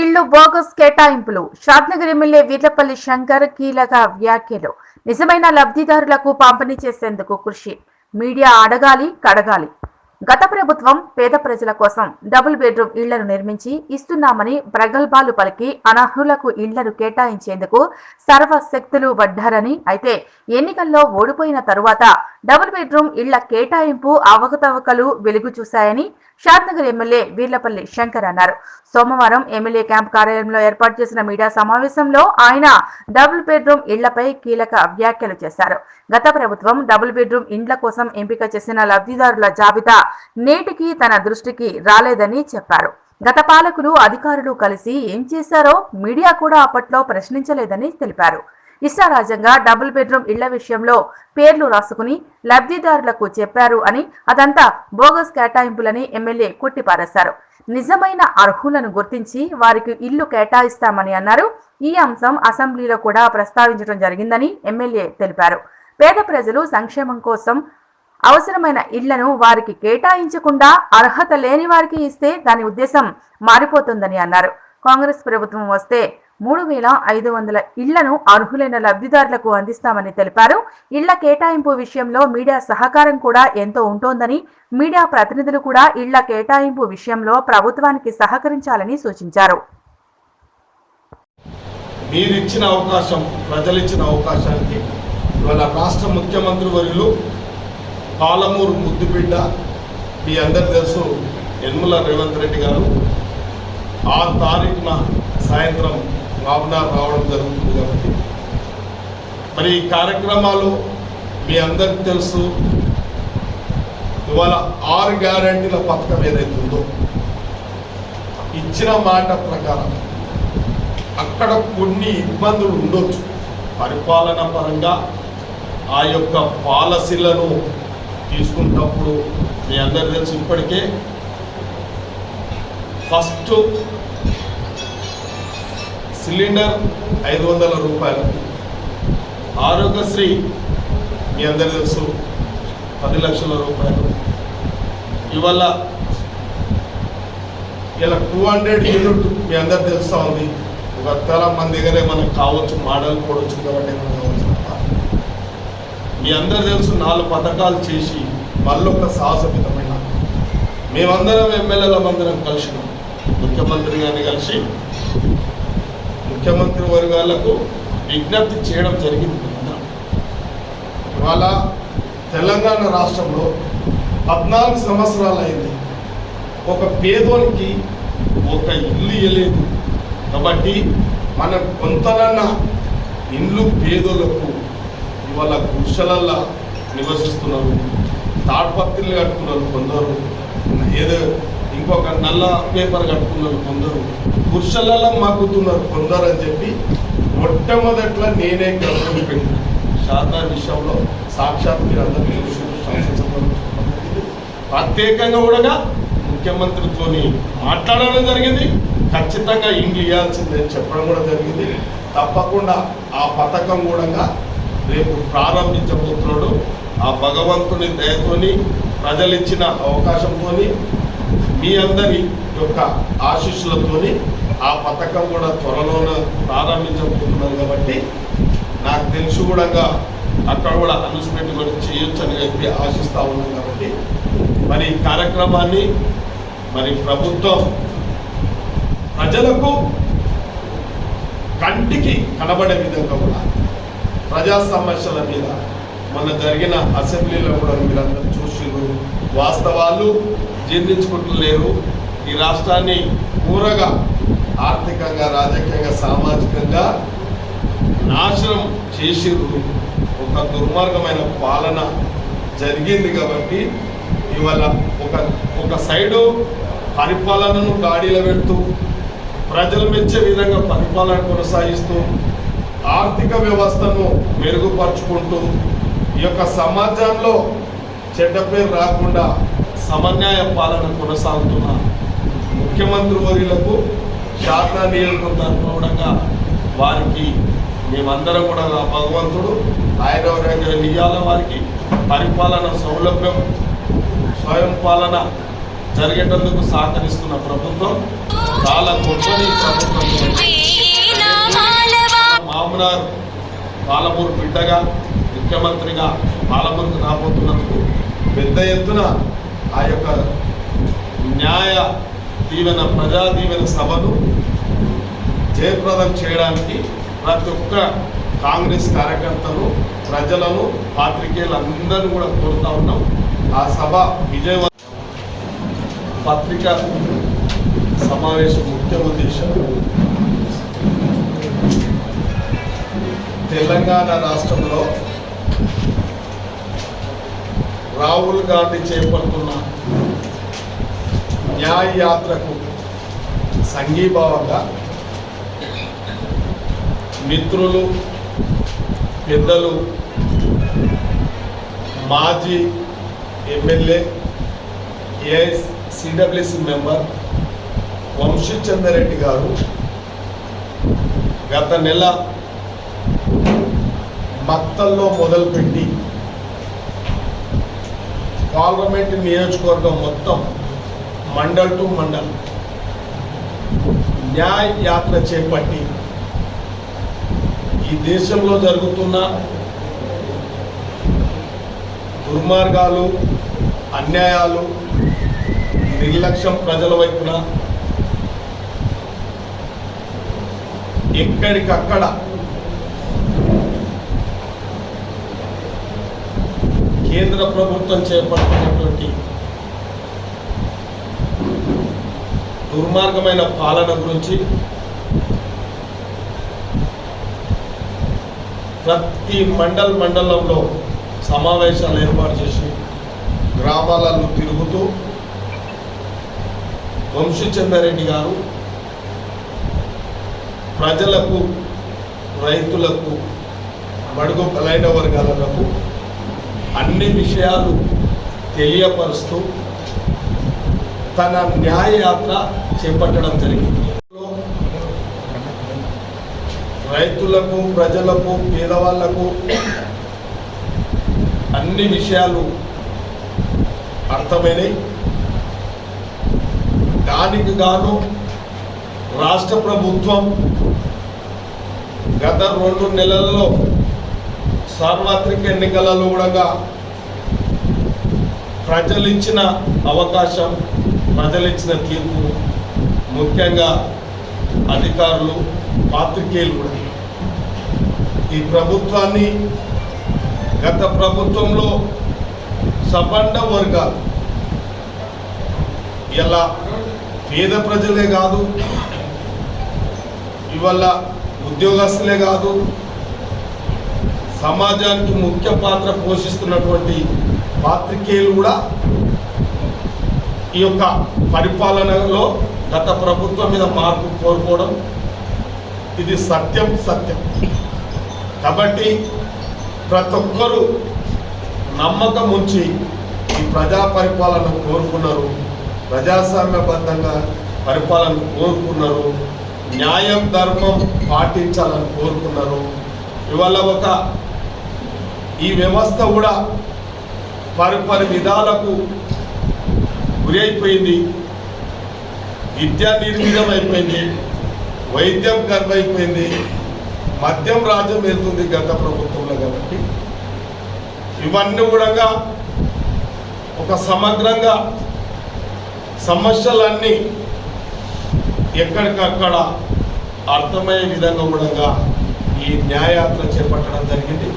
ఇళ్ళు బోగస్ కేటాయింపులు. షాద్నగర్ ఎమ్మెల్యే వీర్లపల్లి శంకర్ కీలక వ్యాఖ్యలు. నిజమైన లబ్ధిదారులకు పంపిణీ చేసేందుకు కృషి. మీడియా అడగాలి కడగాలి. గత ప్రభుత్వం పేద ప్రజల కోసం డబుల్ బెడ్రూమ్ ఇళ్ళను నిర్మించి ఇస్తున్నామని ప్రగల్భాలు పలికి అనర్హులకు ఇళ్ళను కేటాయించేందుకు సర్వశక్తులు పడ్డారని అయితే ఎన్నికల్లో ఓడిపోయిన తరువాత డబుల్ బెడ్రూమ్ ఇళ్ళ కేటాయింపు అవకతవకలు వెలుగు చూశాయని షాద్నగర్ ఎమ్మెల్యే వీర్లపల్లి శంకర్ అన్నారు. సోమవారం ఎమ్మెల్యే క్యాంప్ కార్యాలయంలో ఏర్పాటు చేసిన మీడియా సమావేశంలో ఆయన డబుల్ బెడ్రూమ్ ఇళ్ళపై కీలక వ్యాఖ్యలు చేశారు. గత ప్రభుత్వం డబుల్ బెడ్రూమ్ ఇండ్ల కోసం ఎంపిక చేసిన లబ్ధిదారుల జాబితా నేటికి తన దృష్టికి రాలేదని చెప్పారు. గత పాలకులు అధికారులు కలిసి ఏం చేశారో మీడియా కూడా అప్పట్లో ప్రశ్నించలేదని తెలిపారు. ఇష్టారాజ్యంగా డబుల్ బెడ్రూమ్ ఇళ్ళ విషయంలో పేర్లు రాసుకుని లబ్ధిదారులకు చెప్పారు అని అదంతా బోగస్ కేటాయింపులని ఎమ్మెల్యే కొట్టిపారేశారు. నిజమైన అర్హులను గుర్తించి వారికి ఇల్లు కేటాయిస్తామని అన్నారు. ఈ అంశం అసెంబ్లీలో కూడా ప్రస్తావించడం జరిగిందని ఎమ్మెల్యే తెలిపారు. పేద ప్రజలు సంక్షేమం కోసం అవసరమైన ఇళ్ళను వారికి కేటాయించకుండా అర్హత లేని వారికి ఇస్తే దాని ఉద్దేశం మారిపోతుందని అన్నారు. కాంగ్రెస్ ప్రభుత్వం వస్తే మూడు వేల ఐదు వందల ఇళ్ళను అర్హులైన లబ్ధిదారులకు అందిస్తామని తెలిపారు. ఇళ్ళ కేటాయింపు విషయంలో మీడియా సహకారం కూడా ఎంతో ఉంటోందని మీడియా ప్రతినిధులు కూడా ఇళ్ళ కేటాయింపు విషయంలో ప్రభుత్వానికి సహకరించాలని సూచించారు. మీరిచ్చిన అవకాశం ప్రజలిచ్చిన అవకాశానికి ఇవాళ రాష్ట్ర ముఖ్యమంత్రి వర్యులు పాలమూరు ముద్దుబిడ్డ మీ అందరు తెలుసు యనమల రేవంత్ రెడ్డి గారు. ఆ తారీఖున సాయంత్రం రామనార్ రావడం జరుగుతుంది కాబట్టి. మరి ఈ కార్యక్రమాలు మీ అందరికి తెలుసు. ఇవాళ ఆరు గ్యారంటీల పథకం ఏదైతే ఉందో ఇచ్చిన మాట ప్రకారం అక్కడ కొన్ని ఇబ్బందులు ఉండొచ్చు. పరిపాలన పరంగా ఆ యొక్క పాలసీలను తీసుకున్నప్పుడు మీ అందరు తెలుసు ఇప్పటికే. ఫస్ట్ సిలిండర్ ఐదు వందల రూపాయలు. ఆరోగ్యశ్రీ మీ అందరు తెలుసు పది లక్షల రూపాయలు. ఇవాళ ఇలా టూ హండ్రెడ్ యూనిట్ మీ అందరు తెలుస్తూ ఉంది. ఒక తరం మన దగ్గరే మనకు కావచ్చు మోడల్ కూడవచ్చు కాబట్టి మీ అందరు తెలుసు నాలుగు పథకాలు చేసి మళ్ళొక సాహసపితమైన. మేమందరం ఎమ్మెల్యేల అందరం కలిసినాం. ముఖ్యమంత్రి గారిని కలిసి ముఖ్యమంత్రి వర్గాలకు విజ్ఞప్తి చేయడం జరిగింది ఇవాళ తెలంగాణ రాష్ట్రంలో పద్నాలుగు సంవత్సరాలు అయింది ఒక పేదోనికి ఒక ఇల్లు ఇవ్వలేదు కాబట్టి మన కొంతనన్న ఇండ్లు పేదోలకు ఇవాళ గుడిసెలల్లో నివసిస్తున్నారు. తాడ్పత్రులు కట్టుకున్నారు కొందరు. ఏదో ఇంకొక నల్ల పేపర్ కట్టుకున్నారు కొందరు. గుడిసెలలో మాకుతున్నారు కొందరు అని చెప్పి మొట్టమొదట్లో నేనే గర్వం పెట్టిన. శారదా విషయంలో సాక్షాత్ మీరు ప్రత్యేకంగా కూడా ముఖ్యమంత్రితో మాట్లాడడం జరిగింది. ఖచ్చితంగా ఇండ్లు ఇవ్వాల్సిందని చెప్పడం కూడా జరిగింది. తప్పకుండా ఆ పథకం కూడా రేపు ప్రారంభించబోతున్నాడు. ఆ భగవంతుని దయతోని ప్రజలిచ్చిన అవకాశంతో మీ అందరి యొక్క ఆశీస్సులతోని ఆ పథకం కూడా త్వరలోనే ప్రారంభించబోతున్నారు కాబట్టి నాకు తెలిసి కూడా అక్కడ కూడా అనౌన్స్మెంట్ కూడా చేయొచ్చు అని చెప్పి ఆశిస్తూ ఉన్నాం కాబట్టి మరి ఈ కార్యక్రమాన్ని మరి ప్రభుత్వం ప్రజలకు కంటికి కనబడే విధంగా కూడా ప్రజా సమస్యల మీద మొన్న జరిగిన అసెంబ్లీలో కూడా మీరందరూ చూసిరు వాస్తవాలు జీర్ణించుకుంటలేరు. ఈ రాష్ట్రాన్ని పూరగా ఆర్థికంగా రాజకీయంగా సామాజికంగా నాశనం చేసిర్రు ఒక దుర్మార్గమైన పాలన జరిగింది కాబట్టి ఇవాళ ఒక ఒక సైడు పరిపాలనను గాడిలో పెడుతూ ప్రజలు మెచ్చే విధంగా పరిపాలన కొనసాగిస్తూ ఆర్థిక వ్యవస్థను మెరుగుపరుచుకుంటూ ఈ యొక్క సమాజంలో చెడ్డ పేరు రాకుండా సమన్యాయ పాలన కొనసాగుతున్న ముఖ్యమంత్రి వర్యులకు శారదా నియోజకవర్గం కూడా వారికి మేమందరం కూడా భగవంతుడు. ఆయన నియాల వారికి? పరిపాలన సౌలభ్యం స్వయం పాలన జరిగేటందుకు సహకరిస్తున్న ప్రభుత్వం. చాలా గొప్పది ప్రభుత్వం. మామనార్ పాలమూరు బిడ్డగా ముఖ్యమంత్రిగా పాలమూరుకు రాబోతున్నందుకు పెద్ద ఎత్తున ఆ యొక్క న్యాయ దీవెన ప్రజా దీవెన సభను జయప్రదం చేయడానికి ప్రతి ఒక్క కాంగ్రెస్ కార్యకర్తలు ప్రజలను పాత్రికేయులు అందరూ కూడా కోరుతా ఉన్నాం. ఆ సభ విజయవంతం. పత్రికా సమావేశం ముఖ్య ఉద్దేశం తెలంగాణ రాష్ట్రంలో రాహుల్ గాంధీ చేపడుతున్న న్యాయ యాత్రకు సంఘీభావంగా మిత్రులు పెద్దలు మాజీ MLA AS CWC member Vamshi Chand Reddy గారు గత నెల మక్తల్లో మొదలుపెట్టి పార్లమెంట్ నియోజకవర్గం మొత్తం మండల్ టు మండల్ న్యాయ యాత్ర చేపట్టి ఈ దేశంలో జరుగుతున్న దుర్మార్గాలు అన్యాయాలు నిర్లక్ష్యం ప్రజల వైపున ఎక్కడికక్కడ కేంద్ర ప్రభుత్వం చేపడుతున్నటువంటి దుర్మార్గమైన పాలన గురించి ప్రతి మండల్ మండలంలో సమావేశాలు ఏర్పాటు చేసి గ్రామాలలో తిరుగుతూ వంశీచంద్రారెడ్డి గారు ప్రజలకు రైతులకు బడుగు బలైన వర్గాలకు అన్ని విషయాలు తెలియపరుస్తూ తన న్యాయయాత్ర చేపట్టడం జరిగింది. రైతులకు ప్రజలకు పేదవాళ్ళకు అన్ని విషయాలు అర్థమైనవి దానికి గాను రాష్ట్ర ప్రభుత్వం గత రెండు నెలల్లో సార్వత్రిక ఎన్నికలలో కూడా ప్రజలు ఇచ్చిన అవకాశం ప్రజలు ఇచ్చిన తీర్పు ముఖ్యంగా అధికారులు పాత్రికేయులు కూడా. ఈ ప్రభుత్వాన్ని గత ప్రభుత్వంలో సబండ వర్గాలు. ఇలా పేద ప్రజలే కాదు ఇవాళ ఉద్యోగస్తులే కాదు సమాజానికి ముఖ్య పాత్ర పోషిస్తున్నటువంటి పాత్రికేయులు కూడా ఈ యొక్క పరిపాలనలో గత ప్రభుత్వం మీద మార్పు కోరుకోవడం ఇది సత్యం సత్యం. కాబట్టి ప్రతి ఒక్కరూ నమ్మకం ఉంచి ఈ ప్రజా పరిపాలన కోరుకున్నారు ప్రజాస్వామ్యబద్ధంగా పరిపాలన కోరుకున్నారు న్యాయం ధర్మం పాటించాలని కోరుకున్నారు. ఇవాళ ఒక ఈ వ్యవస్థ కూడా పరిపరి విధాలకు గురి అయిపోయింది విద్యా నిర్వీర్యం అయిపోయింది వైద్యం గర్వైపోయింది మద్యం రాజ్యం వెళ్తుంది గత ప్రభుత్వంలో కాబట్టి. ఇవన్నీ కూడా ఒక సమగ్రంగా సమస్యలన్నీ ఎక్కడికక్కడ అర్థమయ్యే విధంగా కూడా ఈ న్యాయయాత్ర చేపట్టడం జరిగింది.